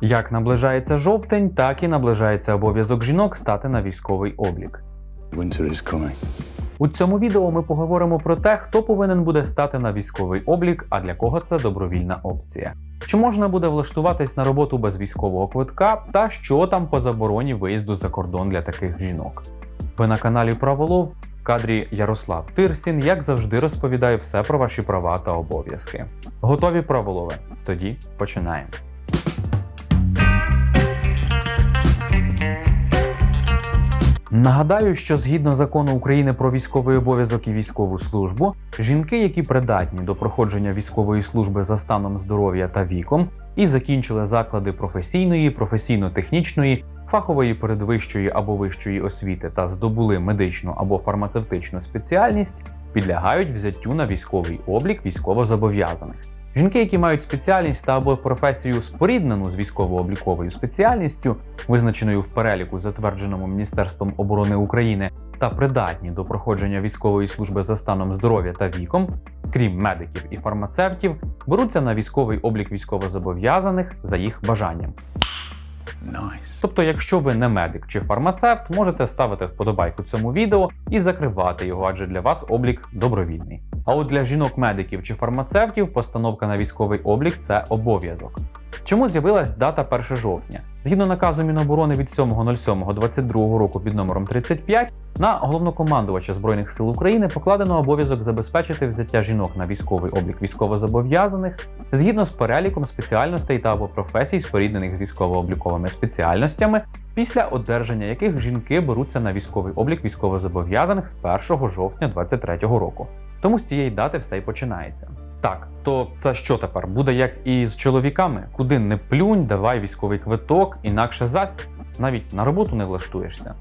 Як наближається жовтень, так і наближається обов'язок жінок стати на військовий облік. Winter is coming. У цьому відео ми поговоримо про те, хто повинен буде стати на військовий облік, а для кого це добровільна опція. Чи можна буде влаштуватись на роботу без військового квитка, та що там по забороні виїзду за кордон для таких жінок? Ви на каналі Праволов в кадрі Ярослав Тирсін, як завжди, розповідає все про ваші права та обов'язки. Готові праволови? Тоді починаємо. Нагадаю, що згідно закону України про військовий обов'язок і військову службу, жінки, які придатні до проходження військової служби за станом здоров'я та віком, і закінчили заклади професійної, професійно-технічної, фахової передвищої або вищої освіти та здобули медичну або фармацевтичну спеціальність, підлягають взяттю на військовий облік військовозобов'язаних. Жінки, які мають спеціальність та або професію споріднену з військово-обліковою спеціальністю, визначеною в переліку, затвердженому Міністерством оборони України, та придатні до проходження військової служби за станом здоров'я та віком, крім медиків і фармацевтів, беруться на військовий облік військовозобов'язаних за їх бажанням. Nice. Тобто, якщо ви не медик чи фармацевт, можете ставити вподобайку цьому відео і закривати його, адже для вас облік добровільний. А от для жінок-медиків чи фармацевтів постановка на військовий облік це обов'язок. Чому з'явилась дата 1 жовтня? Згідно наказу Міноборони від 7.07.22 року під номером 35, на головнокомандувача Збройних сил України покладено обов'язок забезпечити взяття жінок на військовий облік військовозобов'язаних згідно з переліком спеціальностей та або професій, споріднених з військово-обліковими спеціальностями, після одержання яких жінки беруться на військовий облік військовозобов'язаних з 1 жовтня 2023 року. Тому з цієї дати все й починається. Так, то це що тепер? Буде як і з чоловіками, куди не плюнь, давай військовий квиток, інакше зась навіть на роботу не влаштуєшся.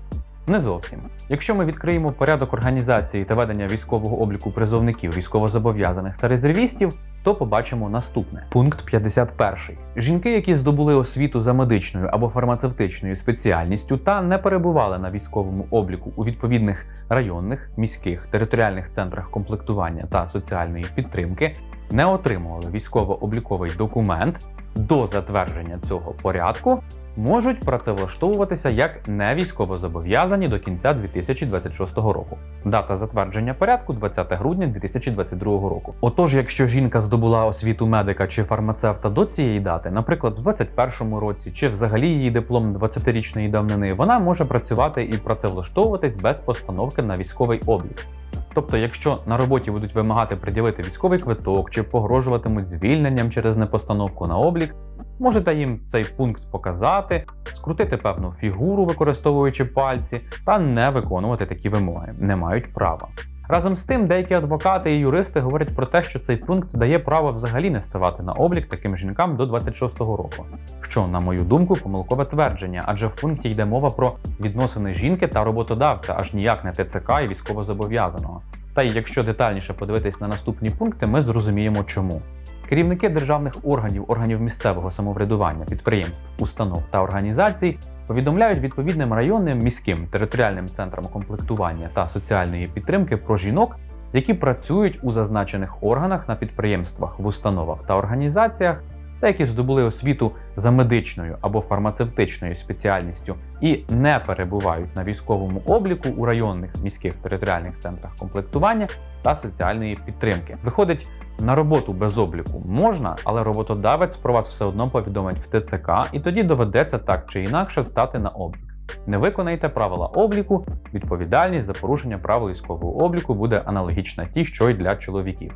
Не зовсім. Якщо ми відкриємо порядок організації та ведення військового обліку призовників, військовозобов'язаних та резервістів, то побачимо наступне. Пункт 51. Жінки, які здобули освіту за медичною або фармацевтичною спеціальністю та не перебували на військовому обліку у відповідних районних, міських, територіальних центрах комплектування та соціальної підтримки, не отримували військово-обліковий документ до затвердження цього порядку, можуть працевлаштовуватися як не військовозобов'язані до кінця 2026 року. Дата затвердження порядку 20 грудня 2022 року. Отож, якщо жінка здобула освіту медика чи фармацевта до цієї дати, наприклад, в 2021 році, чи взагалі її диплом 20-річної давнини, вона може працювати і працевлаштовуватись без постановки на військовий облік. Тобто, якщо на роботі будуть вимагати пред'явити військовий квиток чи погрожуватимуть звільненням через непостановку на облік, можете їм цей пункт показати, скрутити певну фігуру, використовуючи пальці, та не виконувати такі вимоги, не мають права. Разом з тим, деякі адвокати і юристи говорять про те, що цей пункт дає право взагалі не ставати на облік таким жінкам до 26-го року. Що, на мою думку, помилкове твердження, адже в пункті йде мова про відносини жінки та роботодавця, аж ніяк не ТЦК і військовозобов'язаного. Та й якщо детальніше подивитись на наступні пункти, ми зрозуміємо чому. Керівники державних органів, органів місцевого самоврядування, підприємств, установ та організацій повідомляють відповідним районним міським територіальним центрам комплектування та соціальної підтримки про жінок, які працюють у зазначених органах на підприємствах, в установах та організаціях, та які здобули освіту за медичною або фармацевтичною спеціальністю і не перебувають на військовому обліку у районних міських територіальних центрах комплектування та соціальної підтримки. Виходить, на роботу без обліку можна, але роботодавець про вас все одно повідомить в ТЦК, і тоді доведеться так чи інакше стати на облік. Не виконайте правила обліку, відповідальність за порушення правил військового обліку буде аналогічна тій, що й для чоловіків.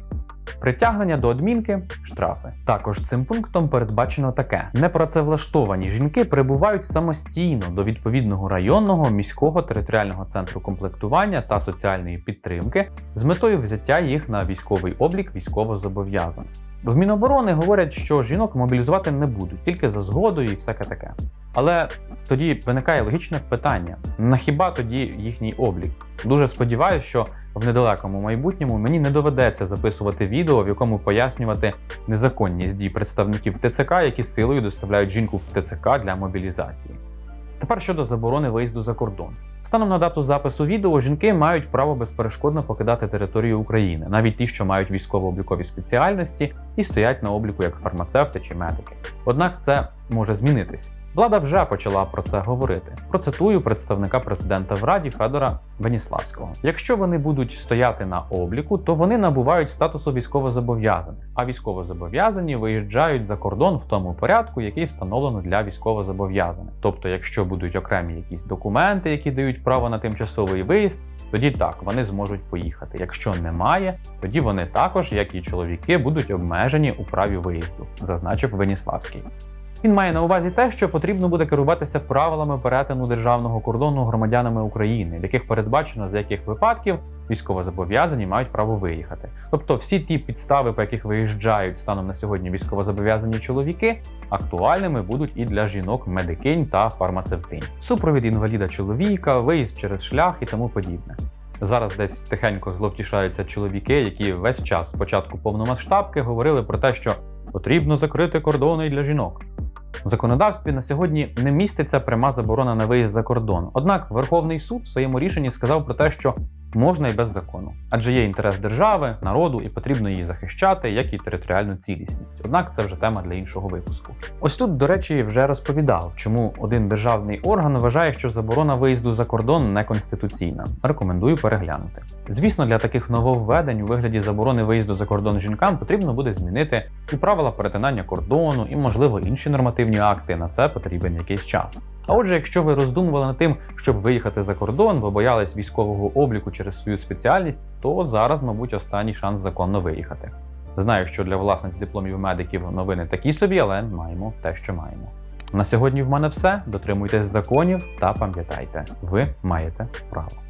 Притягнення до адмінки штрафи. Також цим пунктом передбачено таке: непрацевлаштовані жінки прибувають самостійно до відповідного районного міського територіального центру комплектування та соціальної підтримки з метою взяття їх на військовий облік військовозобов'язаних. В Міноборони говорять, що жінок мобілізувати не будуть, тільки за згодою і всяке таке. Але тоді виникає логічне питання: на хіба тоді їхній облік? Дуже сподіваюся, що в недалекому майбутньому мені не доведеться записувати відео, в якому пояснювати незаконність дій представників ТЦК, які силою доставляють жінку в ТЦК для мобілізації. Тепер щодо заборони виїзду за кордон. Станом на дату запису відео жінки мають право безперешкодно покидати територію України, навіть ті, що мають військово-облікові спеціальності і стоять на обліку як фармацевти чи медики. Однак це може змінитись. Влада вже почала про це говорити. Процитую представника президента в Раді Федора Веніславського. Якщо вони будуть стояти на обліку, то вони набувають статусу військовозобов'язаних, а військовозобов'язані виїжджають за кордон в тому порядку, який встановлено для військовозобов'язаних. Тобто, якщо будуть окремі якісь документи, які дають право на тимчасовий виїзд, тоді так вони зможуть поїхати. Якщо немає, тоді вони також, як і чоловіки, будуть обмежені у праві виїзду, зазначив Веніславський. Він має на увазі те, що потрібно буде керуватися правилами перетину державного кордону громадянами України, в яких передбачено, з яких випадків військовозобов'язані мають право виїхати. Тобто всі ті підстави, по яких виїжджають станом на сьогодні військовозобов'язані чоловіки, актуальними будуть і для жінок медикинь та фармацевтинь. Супровід інваліда чоловіка, виїзд через шлях і тому подібне. Зараз десь тихенько зловтішаються чоловіки, які весь час з початку повномасштабки говорили про те, що потрібно закрити кордони для жінок. В законодавстві на сьогодні не міститься пряма заборона на виїзд за кордон. Однак Верховний суд в своєму рішенні сказав про те, що можна і без закону, адже є інтерес держави, народу, і потрібно її захищати, як і територіальну цілісність. Однак це вже тема для іншого випуску. Ось тут, до речі, вже розповідав, чому один державний орган вважає, що заборона виїзду за кордон неконституційна. Рекомендую переглянути. Звісно, для таких нововведень у вигляді заборони виїзду за кордон жінкам потрібно буде змінити і правила перетинання кордону, і, можливо, інші нормативні акти. На це потрібен якийсь час. А отже, якщо ви роздумували над тим, щоб виїхати за кордон, бо боялись військового обліку через свою спеціальність, то зараз, мабуть, останній шанс законно виїхати. Знаю, що для власниць дипломів медиків новини такі собі, але маємо те, що маємо. На сьогодні в мене все. Дотримуйтесь законів та пам'ятайте, ви маєте право.